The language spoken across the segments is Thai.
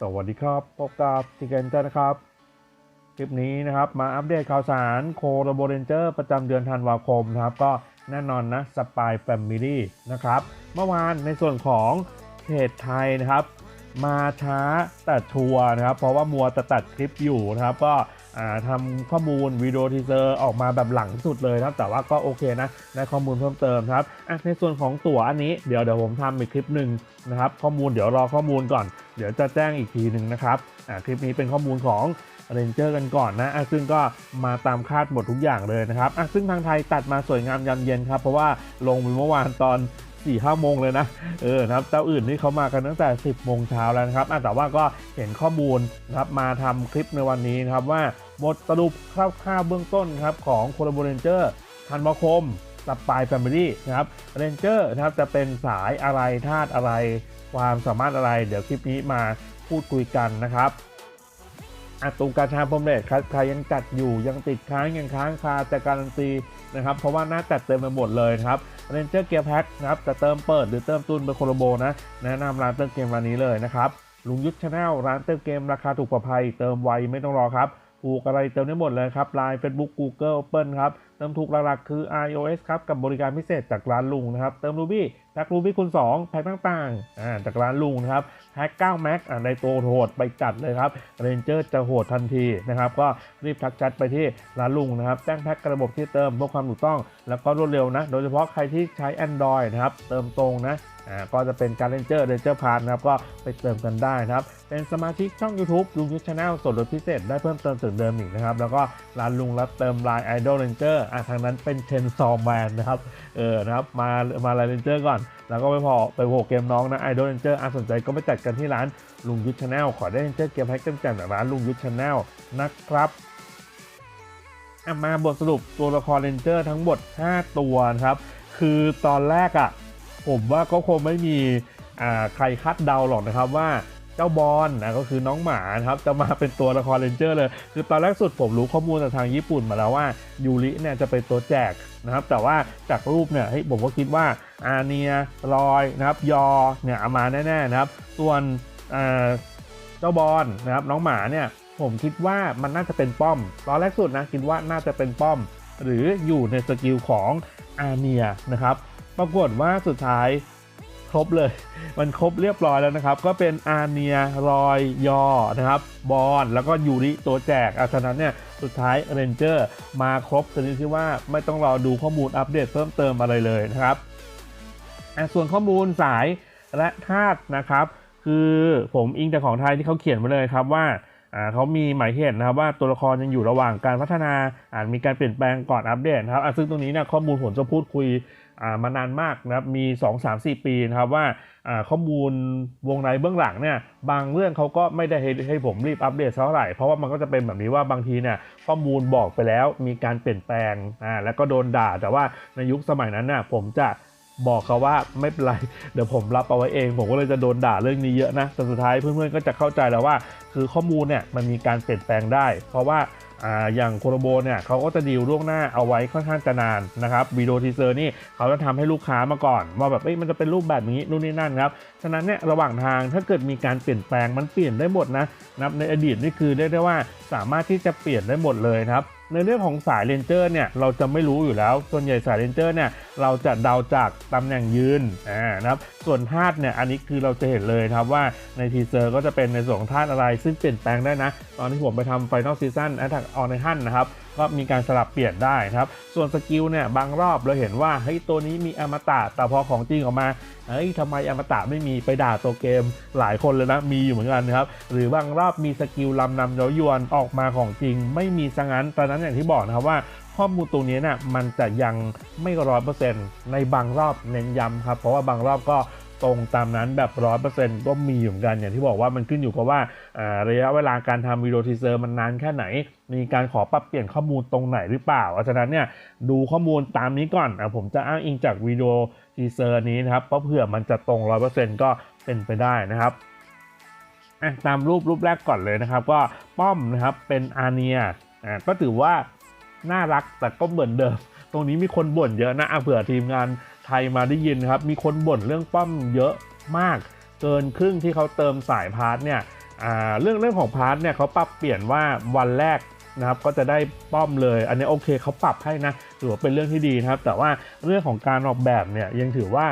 สวัสดีครับ พบกับทีเกนเจอร์นะครับ คลิปนี้นะครับมาอัปเดตข่าวสารโคโรโบเรนเจอร์ประจำเดือนธันวาคมนะครับ ก็แน่นอนนะสปายแฟมิลี่นะครับ เมื่อวานในส่วนของเขตไทยนะครับ มาช้าแต่ชัวร์นะครับ เพราะว่ามัวแต่ตัดคลิปอยู่นะครับ ก็ ทำข้อมูลวิดีโอทีเซอร์ออกมาแบบหลังสุดเลยนะครับ แต่ว่าก็โอเคนะได้ข้อมูลเพิ่มเติมครับในส่วนของตั๋วอันนี้เดี๋ยวเดี๋ยวผมทำอีกคลิปหนึ่งนะครับ ข้อมูลเดี๋ยวรอข้อมูลก่อน เดี๋ยวจะแจ้งอีกทีหนึ่งนะครับคลิปนี้เป็นข้อมูลของเรนเจอร์กันก่อนนะะซึ่งก็มาตามคาดหมดทุกอย่างเลยนะครับซึ่งทางไทยตัดมาสวยงามยันเย็นครับ เพราะว่าลงเมื่อวานตอน 4ี่ห้าโมงเลยนะเออนะครับเจ้าอื่นนี่เขามากันตั้งแต่ 10โมงเช้าแล้วนะครับแต่ว่าก็เห็นข้อมูลนะครับมาทำคลิปในวันนี้นะครับว่าบทสรุปคร่าวๆเบื้องต้นครับของโค l า b o เรนเจอร์ธันวาคมสปายแฟมิลี่นะครับเรนเจอร์นะครับจะเป็นสายอะไรธาตุอะไร ความสามารถอะไร เดี๋ยวคลิปนี้มาพูดคุยกันนะครับ อัตรงการทำพรมเรทครับใครยังจัดอยู่ยังติดค้างยังค้างคาแต่การันตีนะครับ เพราะว่าหน้าจัดเต็มไปหมดเลยครับเรนเจอร์เกียร์แพ็คนะครับจะเติมเปิดหรือเติมตุนเป็นโคโลโบนะ แนะนำร้านเติมเกมร้านนี้เลยนะครับลุงยุทธชาแนลร้านเติมเกมราคาถูกปลอดภัยเติมไวไม่ต้องรอครับถูกอะไรเติมได้หมดเลยครับ Line Facebook Google Open ครับเติมถูกหลักๆคือ iOS ครับกับบริการพิเศษจากร้านลุงนะครับเติม Ruby แพ็ค Ruby คูณ2แพ็คต่างๆอ่าจากร้านลุงนะครับ แฮก9 Max อ่าในตัวโหดไปจัดเลยครับเรนเจอร์จะโหดทันทีนะครับ ก็รีบทักแชทไปที่ร้านลุงนะครับ แจ้งแพ็คกระบบที่เติมเพื่อความถูกต้อง แล้วก็รวดเร็วนะ โดยเฉพาะใครที่ใช้ Android นะครับ เติมตรงนะอ่าก็จะเป็นการเลนเจอร์เรนเจอร์พาร์ทนะครับก็ไปเติมกันได้นะครับ เป็นสมาชิกช่อง YouTube ลุงยุทธชาแนลส่วนลดพิเศษได้เพิ่มเติมถึงเดิมอีกนะครับ แล้วก็ร้านลุงรับเติม Line Idol Ranger อ่าทางนั้นเป็นเชนซอมแมนนะครับเออนะครับมามา Line Ranger ก่อน แล้วก็ไปพอไปโผล่เกมน้องนะ Idol Ranger อ่าสนใจก็ไปจัดกันที่ร้านลุงยุทธชาแนลขอได้ Ranger เกมแพ็กกันจากร้านลุงยุทธชาแนลนะครับมาบทสรุปตัวละครเรนเจอร์ทั้งหมด 5 ตัวครับ คือตอนแรกอะ่ะ ผมว่าก็คงไม่มีใครคาดเดาหรอกนะครับว่าเจ้าบอลนะก็คือน้องหมานะครับจะมาเป็นตัวละครเรนเจอร์เลย คือตอนแรกสุดผมรู้ข้อมูลจากทางญี่ปุ่นมาแล้วว่ายูริเนี่ยจะเป็นตัวแจกนะครับแต่ว่าจากรูปเนี่ยเฮ้ยผมก็คิดว่าอาเนียรอยนะครับยอเนี่ยเอามาแน่ๆนะครับ ส่วนเจ้าบอลนะครับน้องหมาเนี่ยผมคิดว่ามันน่าจะเป็นป้อม ตอนแรกสุดนะคิดว่าน่าจะเป็นป้อม หรืออยู่ในสกิลของอาเนียนะครับ ปรากฏว่าสุดท้ายครบเลย มันครบเรียบร้อยแล้วนะครับ ก็เป็นอาเนียรอยยอนะครับ บอลแล้วก็ยูริตัวแจกอาฉะนั้นเนี่ยสุดท้ายเรนเจอร์มาครบชนิดที่ว่าไม่ต้องรอดูข้อมูลอัปเดตเพิ่มเติมอะไรเลยนะครับส่วนข้อมูลสายและธาตุนะครับ คือผมอิงจากของไทยที่เขาเขียนไว้เลยครับว่าเขามีหมายเหตุนะครับว่าตัวละครยังอยู่ระหว่างการพัฒนาอาจมีการเปลี่ยนแปลงก่อนอัปเดตนะครับซึ่งตรงนี้เนี่ยข้อมูลผมจะพูดคุยามานานมากนะครับมี 2 3 4 ปีนะครับว่าข้อมูลวงในเบื้องหลังเนี่ยบางเรื่องเขาก็ไม่ได้ให้ให้ผมรีบอัปเดตเท่าไหร่เพราะว่ามันก็จะเป็นแบบนี้ว่าบางทีเนี่ยข้อมูลบอกไปแล้วมีการเปลี่ยนแปลงอ่าแล้วก็โดนด่า แต่ว่าในยุคสมัยนั้นน่ะผมจะบอกเขาว่าไม่เป็นไรเดี๋ยวผมรับเอาไว้เอง ผมก็เลยจะโดนด่าเรื่องนี้เยอะนะแต่สุดท้ายเพื่อนๆก็จะเข้าใจแล้วว่า คือข้อมูลเนี่ยมันมีการเปลี่ยนแปลงได้ เพราะว่า ออย่างโคโรโบเนี่ยเขาก็จะดีลล่วงหน้าเอาไว้ค่อนข้างจะนานนะครับวิดีโอทีเซอร์นี่เขาจะทำให้ลูกค้ามาก่อนว่าแบบเอ้ยมันจะเป็นรูปแบบนี้นู่นนี่นั่นครับ ฉะนั้นเนี่ยระหว่างทางถ้าเกิดมีการเปลี่ยนแปลงมันเปลี่ยนได้หมดนะนับในอดีตนี่คือเรียกได้ว่าสามารถที่จะเปลี่ยนได้หมดเลยครับในเรื่องของสายเรนเจอร์เนี่ยเราจะไม่รู้อยู่แล้ว ส่วนใหญ่สายเรนเจอร์เนี่ยเราจะเดาจากตำแหน่งยืนอ่านะครับส่วนธาตุเนี่ยอันนี้คือเราจะเห็นเลยครับว่าในทีเซอร์ก็จะเป็นในส่วนของธาตุอะไรซึ่งเปลี่ยนแปลงได้นะ ตอนที่ผมไปทำไฟนอลซีซั่นแอตแทกออนในฮันนะครับ ก็มีการสลับเปลี่ยนได้นะครับ ส่วนสกิลเนี่ยบางรอบเราเห็นว่าเฮ้ยตัวนี้มีอมตะแต่พอของจริงออกมาเฮ้ยทำไมอมตะไม่มีไปด่าตัวเกมหลายคนเลยนะมีอยู่เหมือนกันนะครับ หรือบางรอบมีสกิลลำนำเย้ายวนออกมาของจริง ไม่มีซะงั้นตอนนั้นอย่างที่บอกนะครับว่าข้อมูลตรงนี้เนี่ยมันจะยังไม่ร้อยเปอร์เซ็นต์ในบางรอบเน้นย้ำครับ เพราะว่าบางรอบก็ ตรงตามนั้นแบบร้อยเปอร์เซ็นต์ก็มีอยู่เหมือนกันอย่างที่บอกว่ามันขึ้นอยู่กับว่าระยะเวลาการทำวิดีโอทีเซอร์มันนานแค่ไหน มีการขอปรับเปลี่ยนข้อมูลตรงไหนหรือเปล่าเพราะฉะนั้นเนี่ยดูข้อมูลตามนี้ก่อนอผมจะอ้างอิงจากวิดีโอทีเซอร์นี้นะครับเพราะเผื่อมันจะตรงร้อยเปอร์เซ็นต์ก็เป็นไปได้นะครับตามรูปรูปแรกก่อนเลยนะครับ ก็ป้อมนะครับเป็นอาเนียก็ถือว่าน่ารักแต่ก็เหมือนเดิม ตรงนี้มีคนบ่นเยอะนะะเผื่อทีมงาน ไทยมาได้ยินครับ มีคนบ่นเรื่องป้อมเยอะมาก เกินครึ่งที่เขาเติมสายพาร์ทเนี่ยเรื่องเรื่องของพาร์ทเนี่ยเขาปรับเปลี่ยนว่าวันแรกนะครับก็จะได้ป้อมเลย อันนี้โอเคเขาปรับให้นะถือว่าเป็นเรื่องที่ดีนะครับ แต่ว่าเรื่องของการออกแบบเนี่ยยังถือว่า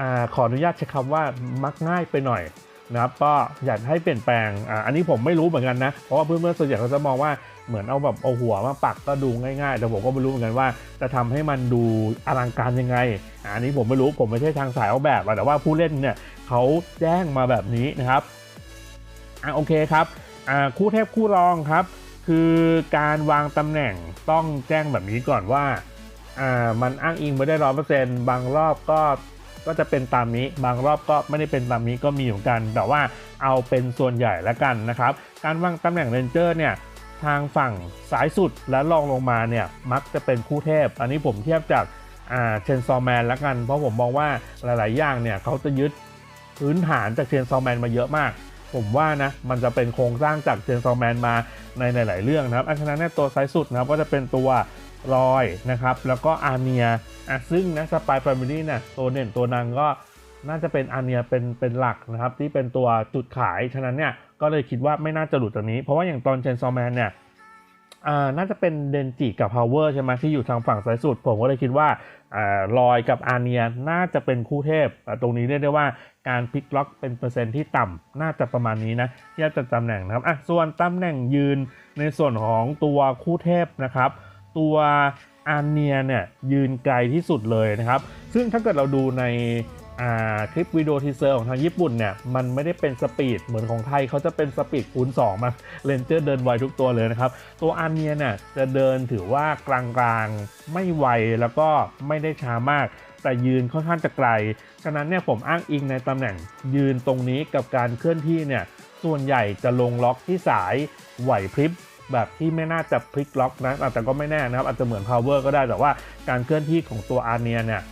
อาขออนุญาตใช้คำว่ามักง่ายไปหน่อย นะครับก็อยากให้เปลี่ยนแปลงอ่าอันนี้ผมไม่รู้เหมือนกันนะ เพราะว่าเพื่อนๆส่วนใหญ่เขาจะมองว่าเหมือนเอาแบบเอาหัวมาปักก็ดูง่ายๆ แต่ผมก็ไม่รู้เหมือนกันว่า จะทำให้มันดูอลังการยังไง อันนี้ผมไม่รู้ผมไม่ใช่ทางสายออกแบบ แต่ว่าผู้เล่นเนี่ยเขาแจ้งมาแบบนี้นะครับอะโอเคครับอ่าคู่เทพคู่รองครับ คือการวางตำแหน่งต้องแจ้งแบบนี้ก่อนว่าอ่ามันอ้างอิงไม่ได้ร้อยเปอร์เซ็นต์บางรอบก็ ก็จะเป็นตามนี้ บางรอบก็ไม่ได้เป็นตามนี้ก็มีเหมือนกัน แต่ว่าเอาเป็นส่วนใหญ่แล้วกันนะครับ การวางตำแหน่งเรนเจอร์เนี่ยทางฝั่งซ้ายสุดและรองลงมาเนี่ยมักจะเป็นคู่เทพ อันนี้ผมเทียบจากเชนซอแมนแล้วกัน เพราะผมมองว่าหลาย ๆ อย่างเนี่ยเขาจะยึดพื้นฐานจากเชนซอแมนมาเยอะมาก ผมว่านะมันจะเป็นโครงสร้างจากเชนซอแมนมาในหลาย ๆ เรื่องนะครับอันฉะนั้นเนี่ยตัวซ้ายสุดนะครับก็จะเป็นตัว รอยนะครับ แล้วก็อาเนียอะซึ่งนะสปายแฟมิลี่เนี่ยตัวเด่นตัวนางก็น่าจะเป็นอาเนียเป็นเป็นหลักนะครับ ที่เป็นตัวจุดขาย ฉะนั้นเนี่ยก็เลยคิดว่าไม่น่าจะหลุดตัวนี้ เพราะว่าอย่างตอนเชนซอแมนเนี่ยน่าจะเป็นเดนจิกับพาวเวอร์ใช่ไหมที่อยู่ทางฝั่งซ้ายสุด ผมก็เลยคิดว่าลอยกับอาเนียน่าจะเป็นคู่เทพ ตรงนี้เรียกได้ว่าการพลิกล็อกเป็นเปอร์เซ็นต์ที่ต่ำน่าจะประมาณนี้นะที่จะตำแหน่งนะครับอะส่วนตำแหน่งยืนในส่วนของตัวคู่เทพนะครับ ตัวอาเนียเนี่ยยืนไกลที่สุดเลยนะครับ ซึ่งถ้าเกิดเราดูในคลิปวิดีโอทีเซอร์ของทางญี่ปุ่นเนี่ยมันไม่ได้เป็นสปีดเหมือนของไทยเขาจะเป็นสปีดคูณ2มาเลนเจอร์เดินไวทุกตัวเลยนะครับ ตัวอาเนียเนี่ยจะเดินถือว่ากลางๆไม่ไวแล้วก็ไม่ได้ช้ามาก แต่ยืนค่อนข้างจะไกล ฉะนั้นเนี่ยผมอ้างอิงในตำแหน่งยืนตรงนี้กับการเคลื่อนที่เนี่ยส่วนใหญ่จะลงล็อกที่สายไหวพริบ แบบที่ไม่น่าจะพลิกล็อกนะแต่ก็ไม่แน่นะครับอาจจะเหมือน power ก็ได้แต่ว่าการเคลื่อนที่ของตัวอาเนียเนี่ย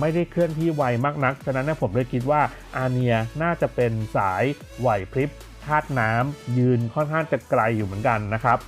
ไม่ได้เคลื่อนที่ไวมากนัก ฉะนั้นเนยผมเลยคิดว่าอาเนียน่าจะเป็นสายไหวพริบธาตุน้ำยืนค่อนข้างจะไกลอยู่เหมือนกันนะครับ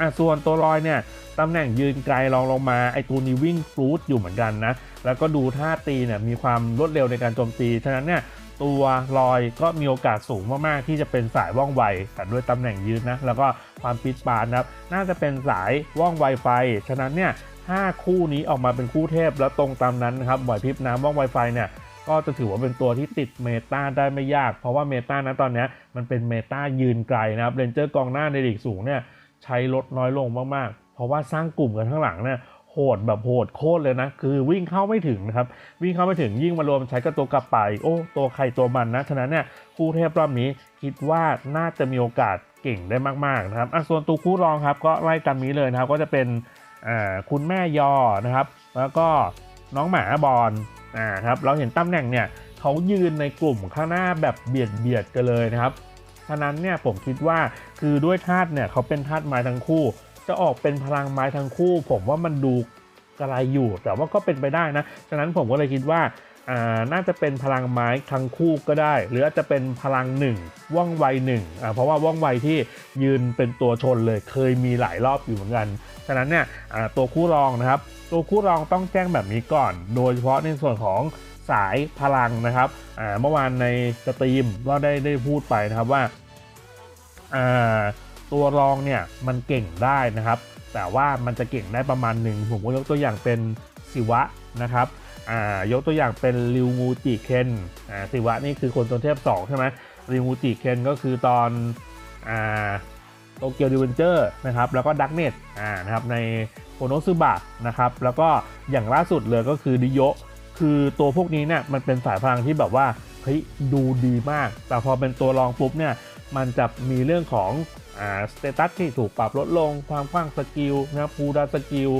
อะส่วนตัวลอยเนี่ยตำแหน่งยืนไกลรองลงมาไอตัวนี้วิ่งฟลูดอยู่เหมือนกันนะ แล้วก็ดูท่าตีเนี่ยมีความรวดเร็วในการโจมตี ฉะนั้นเนี่ย ตัวลอยก็มีโอกาสสูงมากๆ ที่จะเป็นสายว่องไว แต่ด้วยตำแหน่งยืนนะ แล้วก็ความปิดปานนะครับน่าจะเป็นสายว่องไวไฟ ฉะนั้นเนี่ยห้าคู่นี้ออกมาเป็นคู่เทพแล้วตรงตามนั้นนะครับไหวพริบน้ำว่องไวไฟเนี่ยก็จะถือว่าเป็นตัวที่ติดเมตาได้ไม่ยาก เพราะว่าเมตานะตอนนี้มันเป็นเมตายืนไกลนะครับเรนเจอร์กองหน้าในลีกสูงเนี่ยใช้ลดน้อยลงมากๆ เพราะว่าสร้างกลุ่มกันข้างหลังเนี่ย โหดแบบโหดโคตรเลยนะ คือวิ่งเข้าไม่ถึงนะครับ วิ่งเข้าไม่ถึงยิ่งมารวมใช้กับตัวกระไปโอ้ตัวใครตัวมันนะ ฉะนั้นเนี่ยคู่เทพรอบนี้คิดว่าน่าจะมีโอกาสเก่งได้มากๆนะครับอะส่วนตัวคู่รองครับก็ไล่ตามนี้เลยนะครับ ก็จะเป็นอ่าคุณแม่ยอนะครับ แล้วก็น้องหมาบอลอ่าครับเราเห็นตำแหน่งเนี่ยเขายืนในกลุ่มข้างหน้าแบบเบียดเบียดกันเลยนะครับฉะนั้นเนี่ยผมคิดว่าคือด้วยธาตุเนี่ยเขาเป็นธาตุไม้ทั้งคู่ จะออกเป็นพลังไม้ทั้งคู่ ผมว่ามันดูกระไรอยู่ แต่ว่าก็เป็นไปได้นะฉะนั้นผมก็เลยคิดว่าอ่าน่าจะเป็นพลังไม้ทั้งคู่ก็ได้ หรืออาจจะเป็นพลังหนึ่งว่องไวหนึ่งอ่าเพราะว่าว่องไวที่ยืนเป็นตัวชนเลยเคยมีหลายรอบอยู่เหมือนกัน ฉะนั้นเนี่ยอ่าตัวคู่รองนะครับ ตัวคู่รองต้องแจ้งแบบนี้ก่อน โดยเฉพาะในส่วนของสายพลังนะครับอ่าเมื่อวานในสตรีมก็ได้ได้พูดไปนะครับว่าอ่า ตัวรองเนี่ยมันเก่งได้นะครับ แต่ว่ามันจะเก่งได้ประมาณหนึ่งผมก็ยกตัวอย่างเป็นสิวะนะครับอ่ายกตัวอย่างเป็นริวงูจิเคนอ่าสิวะนี่คือคนตัวเทพ2ใช่ไหมริวงูจิเคนก็คือตอนอ่าโตเกียวดิเวนเจอร์นะครับแล้วก็ดักเนตอ่านะครับในโคโนซึบะนะครับแล้วก็อย่างล่าสุดเลยก็คือดิโยคือตัวพวกนี้เนี่ยมันเป็นสายพลังที่แบบว่าเฮ้ยดูดีมาก แต่พอเป็นตัวรองปุ๊บเนี่ย มันจะมีเรื่องของอ่าสเตตัสที่ถูกปรับลดลง ความกว้างสกิลนะครับคูลดาวสกิล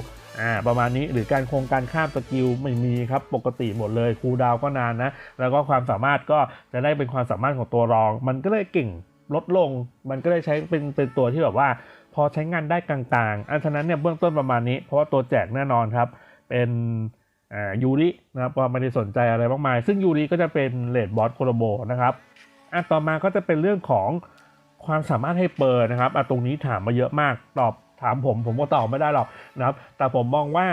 อ่าประมาณนี้หรือการโครงการข้ามสกิลไม่มีครับปกติหมดเลยคูลดาวก็นานนะ แล้วก็ความสามารถก็จะได้เป็นความสามารถของตัวรอง มันก็เลยเก่งลดลง มันก็เลยใช้เป็นเป็นตัวที่แบบว่า พอใช้งานได้กลางๆ อันฉะนั้นเนี่ยเบื้องต้นประมาณนี้ เพราะว่าตัวแจกแน่นอนครับ เป็นอ่ายูรินะครับว่าไม่ได้สนใจอะไรมากมาย ซึ่งยูริก็จะเป็นเลดบอสโคโรโบนะครับ อะต่อมาก็จะเป็นเรื่องของความสามารถให้เปิดนะครับอะตรงนี้ถามมาเยอะมากตอบถามผมผมก็ตอบไม่ได้หรอกนะครับ แต่ผมมองว่า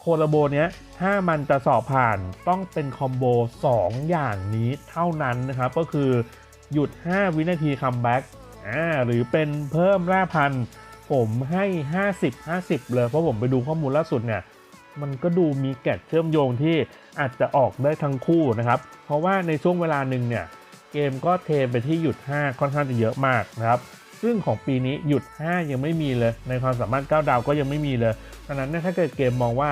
โคลาโบเนี้ยถ้ามันจะสอบผ่านต้องเป็นคอมโบ2 อย่างนี้เท่านั้นนะครับ ก็คือหยุด 5 วินาทีคัมแบ็กอ่าหรือเป็นเพิ่มแร่พันผมให้ 50 50 เลย เพราะผมไปดูข้อมูลล่าสุดเนี่ยมันก็ดูมีแกะเชื่อมโยงที่อาจจะออกได้ทั้งคู่นะครับ เพราะว่าในช่วงเวลาหนึ่งเนี่ย เกมก็เทไปที่หยุด 5 ค่อนข้างจะเยอะมากนะครับซึ่งของปีนี้หยุด 5 ยังไม่มีเลย ในความสามารถ 9 ดาวก็ยังไม่มีเลยดังนั้นถ้าเกิดเกมมองว่า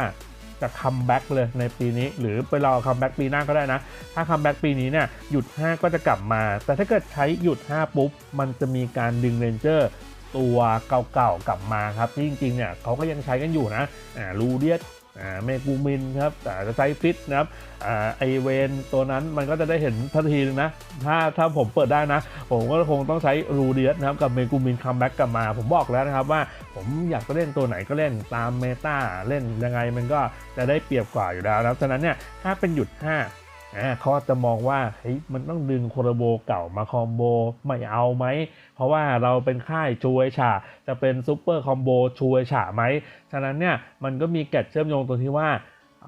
จะคัมแบ็กเลยในปีนี้ หรือไปรอคัมแบ็กปีหน้าก็ได้นะ ถ้าคัมแบ็กปีนี้เนี่ยหยุด 5 ก็จะกลับมา แต่ถ้าเกิดใช้หยุด 5 ปุ๊บ มันจะมีการดึงเรนเจอร์ตัวเก่าๆกลับมาครับที่จริงๆเนี่ยเขาก็ยังใช้กันอยู่นะอ่าลูเดียส เมกูมินครับแต่จะใช้ฟิตนะครับไอเวนตัวนั้นมันก็จะได้เห็นทันทีนึงนะ ถ้าถ้าผมเปิดได้นะ ผมก็คงต้องใช้รูเดียสนะครับ กับเมกูมินคัมแบ็กกลับมา ผมบอกแล้วนะครับว่าผมอยากจะเล่นตัวไหนก็เล่นตามเมตาเล่นยังไงมันก็จะได้เปรียบกว่าอยู่แล้วนะฉะนั้นเนี่ยถ้าเป็นหยุด 5 อ่าเขาจะมองว่าเฮ้ยมันต้องดึงโคโรโบเก่ามาคอมโบไม่เอาไหม เพราะว่าเราเป็นค่ายชูเอชาจะเป็นซูเปอร์คอมโบชูเอชาไหม ฉะนั้นเนี่ยมันก็มีแกดเชื่อมโยงตรงที่ว่า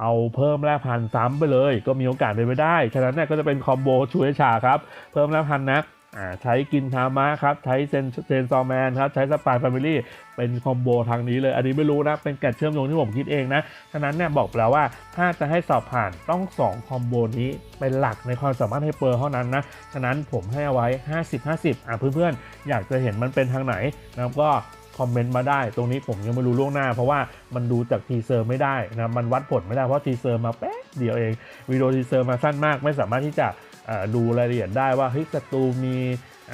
เอาเพิ่มแร่พันซ้ำไปเลย ก็มีโอกาสเป็นไปได้ ฉะนั้นเนี่ยก็จะเป็นคอมโบชูเอชาครับ เพิ่มแร่พันนะ ใช้กินทามะครับ ใช้เซนเซนซอร์แมนครับ ใช้สปายแฟมิลี่เป็นคอมโบทางนี้เลย อันนี้ไม่รู้นะ เป็นแกะเชื่อมโยงที่ผมคิดเองนะ ฉะนั้นเนี่ยบอกแล้วว่าถ้าจะให้สอบผ่านต้อง 2 คอมโบนี้เป็นหลักในความสามารถให้เปอร์เท่านั้นนะ ฉะนั้นผมให้เอาไว้ 50-50 อะเพื่อนๆ อยากจะเห็นมันเป็นทางไหนนะครับก็คอมเมนต์มาได้ ตรงนี้ผมยังไม่รู้ล่วงหน้า เพราะว่ามันดูจากทีเซอร์ไม่ได้นะ มันวัดผลไม่ได้เพราะทีเซอร์มาแป๊บเดียวเองวิดีโอทีเซอร์มาสั้นมากไม่สามารถที่จะ ดูรายละเอียดได้ว่าเฮ้ยศัตรูมี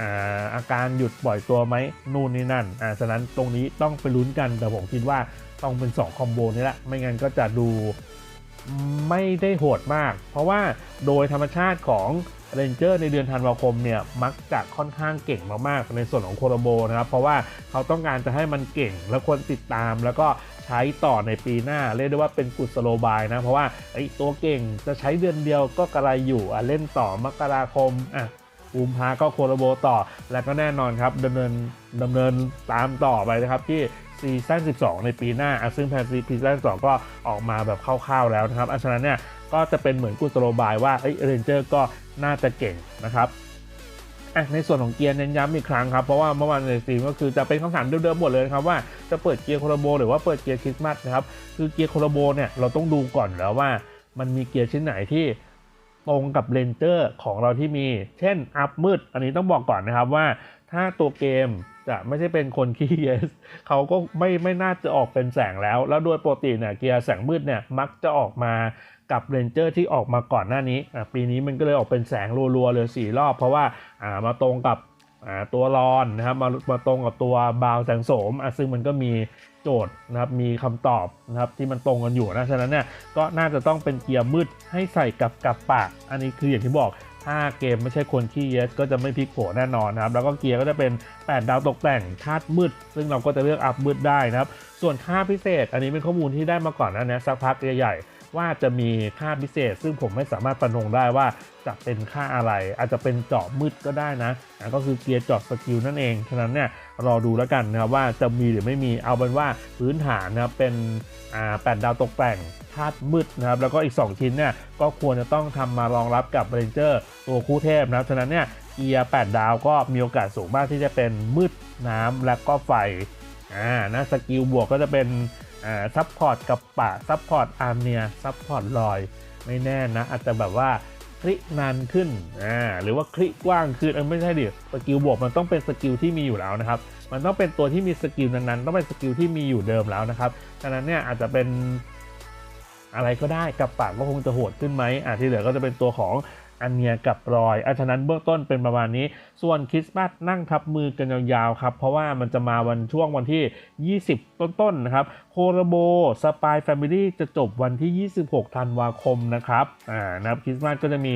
อาอาการหยุดปล่อยตัวไหมนู่นนี่นั่นอ่าฉะนั้นตรงนี้ต้องไปลุ้นกันแต่ผมคิดว่าต้องเป็น 2 คอมโบนี่แหละ ไม่งั้นก็จะดูไม่ได้โหดมาก เพราะว่าโดยธรรมชาติของ เรนเจอร์ในเดือนธันวาคมเนี่ยมักจะค่อนข้างเก่งมากๆในส่วนของโคโรโบนะครับเพราะว่าเขาต้องการจะให้มันเก่งและคนติดตาม แล้วก็ใช้ต่อในปีหน้า เรียกได้ว่าเป็นกุศโลบายนะเพราะว่าไอ้ตัวเก่งจะใช้เดือนเดียวก็กระไรอยู่อะเล่นต่อมกราคมอะอุมพาก็โคโรโบต่อ และก็แน่นอนครับดำเนินดำเนินตามต่อไปนะครับที่ซีซั่น 12 ในปีหน้า ซึ่งแพนซีซีซั่น 2 ก็ออกมาแบบคร่าวๆแล้วนะครับอันฉะนั้นเนี่ย ก็จะเป็นเหมือนกุศโลบายว่าเอ้ยเรนเจอร์ก็น่าจะเก่งนะครับในส่วนของเกียร์เน้นย้ำอีกครั้งครับ เพราะว่าเมื่อวานในสตรีมก็คือจะเป็นคำถามเดิมๆหมดเลยครับว่าจะเปิดเกียร์โคโรโบหรือว่าเปิดเกียร์คริสต์มาสนะครับคือเกียร์โคโรโบเนี่ยเราต้องดูก่อนแล้วว่ามันมีเกียร์ชิ้นไหนที่ตรงกับเลนเจอร์ของเราที่มี เช่นอัพมืด อันนี้ต้องบอกก่อนนะครับว่า ถ้าตัวเกมจะไม่ใช่เป็นคนขี้เยสเขาก็ไม่ไม่น่าจะออกเป็นแสงแล้ว แล้วโดยปกติเนี่ยเกียร์แสงมืดเนี่ยมักจะออกมากับเรนเจอร์ที่ออกมาก่อนหน้านี้ ปีนี้มันก็เลยออกเป็นแสงรัวๆเลยสี่รอบ เพราะว่ามาตรงกับตัวรอนนะครับมามาตรงกับตัวบาวแสงโสมซึ่งมันก็มีโจทย์นะครับมีคำตอบนะครับที่มันตรงกันอยู่นะฉะนั้นเนี่ยก็น่าจะต้องเป็นเกียร์มืดให้ใส่กับกับปาก อันนี้คืออย่างที่บอก ถ้าเกมไม่ใช่คนขี้เยสก็จะไม่พลิกโผแน่นอนนะครับ แล้วก็เกียร์ก็จะเป็น 8 ดาวตกแต่งคาดมืด ซึ่งเราก็จะเลือกอัพมืดได้นะครับ ส่วนค่าพิเศษ อันนี้เป็นข้อมูลที่ได้มาก่อนนะนะสักพักใหญ่ๆว่าจะมีค่าพิเศษ ซึ่งผมไม่สามารถประนงได้ว่าจะเป็นค่าอะไร อาจจะเป็นเจาะมืดก็ได้นะนะก็คือเกียร์เจาะสกิลนั่นเองฉะนั้นเนี่ย รอดูแล้วกันนะครับว่าจะมีหรือไม่มีเอาเป็นว่าพื้นฐานนะครับเป็นอ่า8ดาวตกแต่งธาตุมืดนะครับแล้วก็อีก 2 ชิ้นเนี่ยก็ควรจะต้องทำมารองรับกับเรนเจอร์ตัวคู่เทพนะครับฉะนั้นเนี่ยเกียร์8ดาวก็มีโอกาสสูงมากที่จะเป็นมืดน้ำและก็ไฟอ่านะสกิลบวกก็จะเป็นอ่าซับพอร์ตกับปะซับพอร์ตอาร์เนียซับพอร์ตลอย ไม่แน่นะอาจจะแบบว่า คลิกนานขึ้นอ่าหรือว่าคลิกกว้างขึ้นเออไม่ใช่ดิสกิลบวกมันต้องเป็นสกิลที่มีอยู่แล้วนะครับมันต้องเป็นตัวที่มีสกิลนั้นๆต้องเป็นสกิลที่มีอยู่เดิมแล้วนะครับฉะนั้นเนี่ยอาจจะเป็นอะไรก็ได้กับปากก็คงจะโหดขึ้นไหมอะที่เหลือก็จะเป็นตัวของ อันเนียกับรอยอันฉะนั้นเบื้องต้นเป็นประมาณนี้ ส่วนคริสต์มาสนั่งทับมือกันยาวๆครับ เพราะว่ามันจะมาวันช่วงวันที่ 20 ต้นๆนะครับ โคโรโบสปายแฟมิลี่จะจบวันที่ 26 ธันวาคมนะครับ อ่า นะครับคริสต์มาสก็จะมี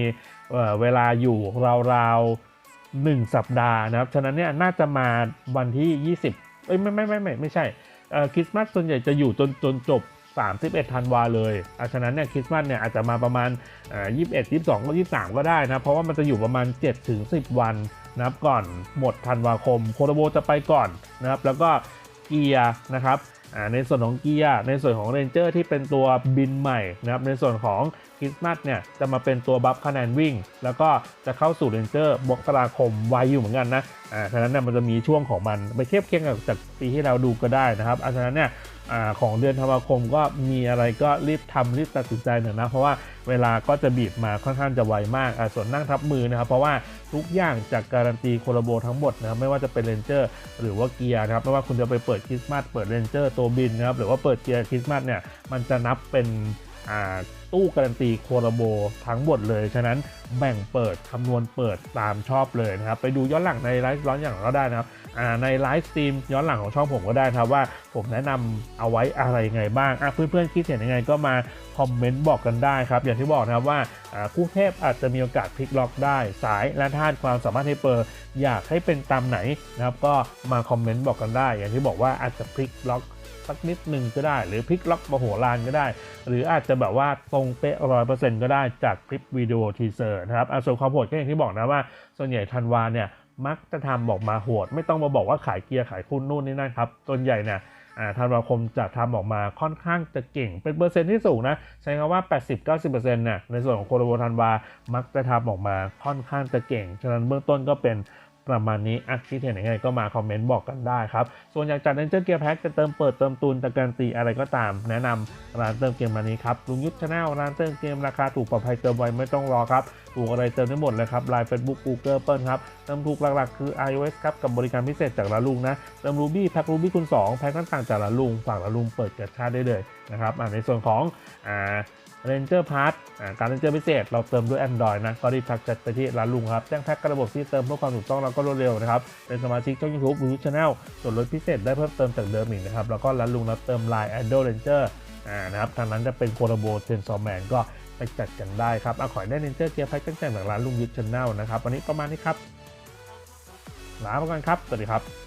เเวลาอยู่ราวๆ 1 สัปดาห์นะครับ ฉะนั้นเนี่ยน่าจะมาวันที่ 20เอ้ยไม่ไม่ไม่ไม่ไม่ใช่คริสต์มาสส่วนใหญ่จะอยู่จนจนจบ 31ธันวาเลยอะฉะนั้นเนี่ยคริสต์มาสเนี่ยอาจจะมาประมาณเอ่อ21 22ก็23 ก็ได้นะเพราะว่ามันจะอยู่ประมาณ7ถึง10 วันนะครับก่อนหมดธันวาคมโคโรโบจะไปก่อนนะครับแล้วก็เกียร์นะครับในส่วนของเกียร์ในส่วนของเรนเจอร์ที่เป็นตัวบินใหม่นะครับในส่วนของคริสต์มาสเนี่ยจะมาเป็นตัวบัฟคะแนนวิ่ง แล้วก็จะเข้าสู่เรนเจอร์มกราคมไวอยู่เหมือนกันนะอ่าฉะนั้นเนี่ยมันจะมีช่วงของมันไปเทียบเคียงกับจากปีที่เราดูก็ได้นะครับอ่าฉะนั้นเนี่ย อของเดือนธันวาคมก็มีอะไรก็รีบทำรีบตัดสินใจหน่อยนะ เพราะว่าเวลาก็จะบีบมาค่อนข้างจะไวมากส่วนนั่งทับมือนะครับ เพราะว่าทุกอย่างจากการันตีโคลโบทั้งหมดนะครับไม่ว่าจะเป็นเลนเจอร์หรือว่าเกียร์นะครับไม่ว่าคุณจะไปเปิดคริสต์มาสเปิดเลนเจอร์ตัวบินนะครับหรือว่าเปิดเกียร์คริสต์มาสเนี่ยมันจะนับเป็น ตู้การันตีโคลาโบทั้งหมดเลย ฉะนั้นแบ่งเปิดคำนวณเปิดตามชอบเลยนะครับ ไปดูย้อนหลังในไลฟ์ร้อนอย่างก็ได้นะครับในไลฟ์สตรีมย้อนหลังของช่องผมก็ได้ครับว่าผมแนะนำเอาไว้อะไรยังไงบ้างเพื่อนๆคิดเห็นยังไงก็มาคอมเมนต์บอกกันได้ครับ อย่างที่บอกนะครับว่าคู่เทพอาจจะมีโอกาสพลิกล็อกได้ สายและธาตุความสามารถให้เปิดอยากให้เป็นตามไหนนะครับก็มาคอมเมนต์บอกกันได้ อย่างที่บอกว่าอาจจะพลิกล็อก สักนิดหนึ่งก็ได้ หรือพลิกล็อกมโหฬารก็ได้ หรืออาจจะแบบว่าตรงเป๊ะร้อยเปอร์เซ็นต์ก็ได้จากคลิปวิดีโอทีเซอร์นะครับอะส่วนความโหดก็อย่างที่บอกนะว่า ส่วนใหญ่ธันวาเนี่ยมักจะทำออกมาโหด ไม่ต้องมาบอกว่าขายเกียร์ขายคุณนู่นนี่นั่นครับส่วนใหญ่เนี่ยธันวาคมจะทำออกมาค่อนข้างจะเก่ง เป็นเปอร์เซ็นต์ที่สูงนะ ใช้คำว่า 80-90%เนี่ยในส่วนของโคโลโบธันวามักจะทำออกมาค่อนข้างจะเก่ง ฉะนั้นเบื้องต้นก็เป็น ประมาณนี้อะคิดเห็นยังไงก็มาคอมเมนต์บอกกันได้ครับ ส่วนอยากจัดเรนเจอร์เกียร์แพ็กจะเติมเปิดเติมตูนจะการตีอะไรก็ตาม แนะนำร้านเติมเกมร้านนี้ครับลุงยุทธชาแนลร้านเติมเกมราคาถูกปลอดภัยเติมไวไม่ต้องรอครับถูกอะไรเติมได้หมดเลยครับไลน์เฟซบุ๊กกูเกิลเปิลครับเติมถูกหลักๆคือ iOS ครับกับบริการพิเศษจากร้านลุงนะเติมรูบี้แพ็กรูบี้คูณ2แพ็กต่างๆจากร้านลุงฝากร้านลุงเปิดกระชาได้เลยนะครับในส่วนของอ่า เรนเจอร์พาร์ทการเรนเจอร์พิเศษ เราเติมด้วย Android นะก็รีบทักแชทไปที่ร้านลุงครับแจ้งแพ็กกระบบที่เติมเพื่อความถูกต้องแล้วก็รวดเร็วนะครับเป็นสมาชิกช่อง YouTube ดูช Channel ส่วนลดพิเศษได้เพิ่มเติมจากเดิมอีกนะครับแล้วก็ร้านลุงรับเติม Line a d o Ranger อ่านะครับทางนั้นจะเป็นโคลาโบเซนซอร์แมนก็ไปจัดกันได้ครับอะขอให้ได้เรนเจอร์เกียร์แพ็กตั้งแต่จากร้านลุงยุทธช Channel นะครับวันนี้ประมาณนี้ครับลาไปก่อนครับ สวัสดีครับ